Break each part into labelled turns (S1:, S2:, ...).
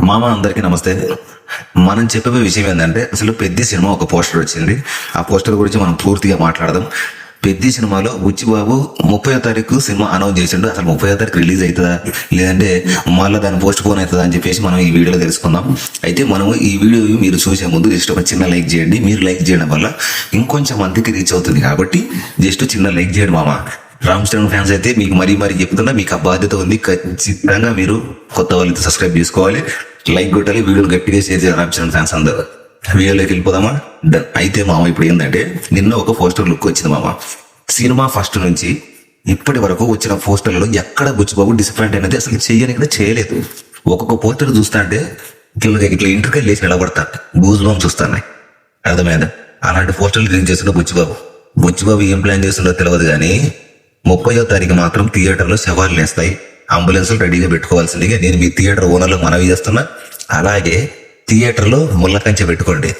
S1: మామ అందరికీ నమస్తే. మనం చెప్పే విషయం ఏంటంటే అసలు పెద్ద సినిమా ఒక పోస్టర్ వచ్చింది. ఆ పోస్టర్ గురించి మనం పూర్తిగా మాట్లాడదాం. పెద్ద సినిమాలో బుచ్చిబాబు ముప్పై తారీఖు సినిమా అనౌన్స్ చేసిండు. అసలు ముప్పై తారీఖు రిలీజ్ అవుతుందా? లేదంటే మళ్ళీ దాన్ని పోస్ట్ పోన్ అవుతుందా అని చెప్పేసి మనం ఈ వీడియోలో తెలుసుకుందాం. అయితే మనం ఈ వీడియో మీరు చూసే ముందు జస్ట్ ఒక చిన్న లైక్ చేయండి. మీరు లైక్ చేయడం వల్ల ఇంకొంచెం మందికి రీచ్ అవుతుంది కాబట్టి జస్ట్ చిన్న లైక్ చేయండి మామ. రామ్ చరణ్ ఫ్యాన్స్ అయితే మీకు మరీ మరీ చెప్తున్నా మీకు ఆ బాధ్యత ఉంది. ఖచ్చితంగా మీరు కొత్త వాళ్ళతో సబ్స్క్రైబ్ చేసుకోవాలి. లైక్ కొట్టాలి వీడియోని గట్టిగా షేర్ చేయాలి రామ్ చరణ్ ఫ్యాన్స్ అందరూ. వీడియోలోకి వెళ్ళిపోదామా? డన్ అయితే మామ ఇప్పుడు ఏంటంటే నిన్న ఒక పోస్టర్ లుక్ వచ్చింది మామ. సినిమా ఫస్ట్ నుంచి ఇప్పటి వరకు వచ్చిన పోస్టర్లలో ఎక్కడ బుచ్చిబాబు డిసప్పాయింట్ అనేది అసలు చేయని కూడా చేయలేదు. ఒక్కొక్క పోస్టర్ చూస్తా అంటే ఇట్లా ఇట్లా ఇంటర్కెళ్ళి లేచి నిలబడతాను గూజ్ బాంబ్స్ వస్తున్నాయి. అర్థమైందా? అలాంటి పోస్టర్లు రిలీజ్ చేస్తున్న బుచ్చిబాబు. బుచ్చిబాబు ఏం ప్లాన్ చేస్తుండో తెలియదు కానీ ముప్పయో తారీఖు మాత్రం థియేటర్లో శవాలు వేస్తాయి అంబులెన్స్లు రెడీగా పెట్టుకోవాల్సిందిగా నేను మీ థియేటర్ ఓనర్లకు మనవి చేస్తున్నా. అలాగే థియేటర్లో ముళ్ళకంచె పెట్టుకోండి.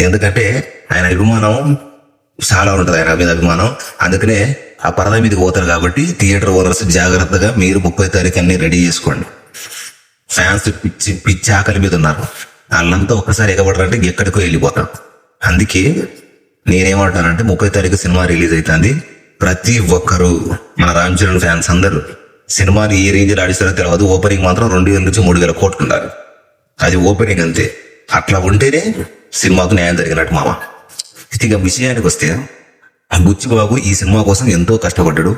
S1: ఎందుకంటే ఆయన అభిమానం చాలా ఉంటుంది ఆయన మీద అభిమానం. అందుకనే ఆ పరద మీదకి పోతారు కాబట్టి థియేటర్ ఓనర్స్ జాగ్రత్తగా మీరు ముప్పై తారీఖు అన్ని రెడీ చేసుకోండి. ఫ్యాన్స్ పిచ్చి పిచ్చి ఆకలి మీద ఉన్నారు. వాళ్ళంతా ఒక్కసారి ఎగబడరంటే ఎక్కడికో వెళ్ళిపోతారు అందుకే నేనేమంటానంటే ముప్పై తారీఖు సినిమా రిలీజ్ అవుతుంది. ప్రతి ఒక్కరు మన రామ్ చరణ్ ఫ్యాన్స్ అందరూ సినిమాని ఏ రేంజ్లో ఆడిస్తారో తెలియదు ఓపెనింగ్ మాత్రం రెండు వేల నుంచి మూడు వేల కోట్లున్నారు అది ఓపెనింగ్ అంతే. అట్లా ఉంటేనే సినిమాకు న్యాయం జరిగినట్టు మామ. ఇక విషయానికి వస్తే ఆ బుచ్చిబాబు ఈ సినిమా కోసం ఎంతో కష్టపడ్డాడు.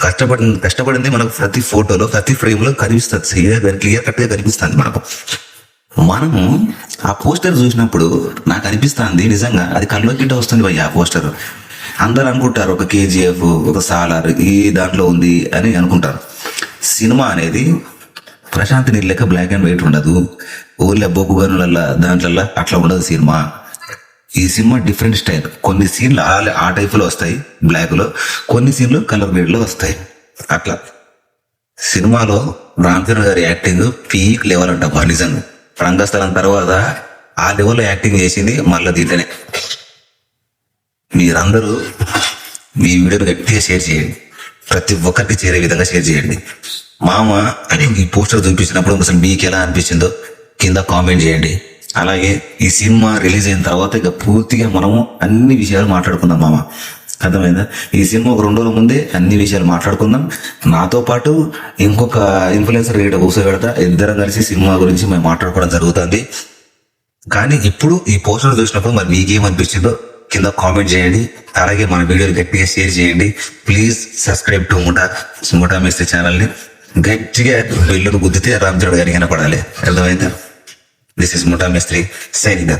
S1: కష్టపడి కష్టపడింది మనకు ప్రతి ఫోటోలో ప్రతి ఫ్రేమ్లో కనిపిస్తుంది. క్లియర్ కట్ కనిపిస్తుంది మనకు. మనం ఆ పోస్టర్ చూసినప్పుడు నాకు అనిపిస్తుంది నిజంగా అది కళ్ళలోకి వస్తుంది భయ్య ఆ పోస్టర్. అందరు అనుకుంటారు ఒక కేజీఎఫ్ ఒక సాలార్ ఈ దాంట్లో ఉంది అని అనుకుంటారు. సినిమా అనేది ప్రశాంత్ నీళ్ళ లెక్క బ్లాక్ అండ్ వైట్ ఉండదు. ఊర్లో బొగ్గు గనుల దాంట్లో అట్లా ఉండదు సినిమా. ఈ సినిమా డిఫరెంట్ స్టైల్ కొన్ని సీన్లు ఆ ఆ వస్తాయి బ్లాక్లో కొన్ని సీన్లు కలర్ గ్రేడ్లో వస్తాయి. అట్లా. సినిమాలో రామ్ చరణ్ గారి యాక్టింగ్ పీక్ లెవెల్ అంట నిజంగా. రంగస్థలం తర్వాత ఆ లెవెల్లో యాక్టింగ్ చేసింది మళ్ళీ దీంట్లోనే. మీరందరూ మీ వీడియోని గట్టిగా షేర్ చేయండి. ప్రతి ఒక్కరికి చేరే విధంగా షేర్ చేయండి. మామ అని ఈ పోస్టర్ చూపించినప్పుడు అసలు మీకు ఎలా అనిపించిందో కింద కామెంట్ చేయండి. అలాగే ఈ సినిమా రిలీజ్ అయిన తర్వాత ఇక పూర్తిగా మనము అన్ని విషయాలు మాట్లాడుకుందాం మామ. అర్థమైందా? ఈ సినిమా ఒక రెండు రోజుల ముందే అన్ని విషయాలు మాట్లాడుకుందాం. నాతో పాటు ఇంకొక ఇన్ఫ్లుయెన్సర్ రేట్ కూర్చోబెడతా ఇద్దరం కలిసి సినిమా గురించి మేము మాట్లాడుకోవడం జరుగుతుంది. కానీ ఇప్పుడు ఈ పోస్టర్ చూసినప్పుడు మరి మీకేమనిపించిందో కింద కామెంట్ చేయండి. అలాగే మన వీడియోని గట్టిగా షేర్ చేయండి. ప్లీజ్ సబ్స్క్రైబ్ టు ముఠా ముఠా మిస్త్రీ ఛానల్ని గట్టిగా బిల్లును గుద్దితే రామ్ చరణ్ గారికి కనపడాలి అర్థమైందా? దిస్ ఇస్ ముఠా మిస్త్రీ సైనింగ్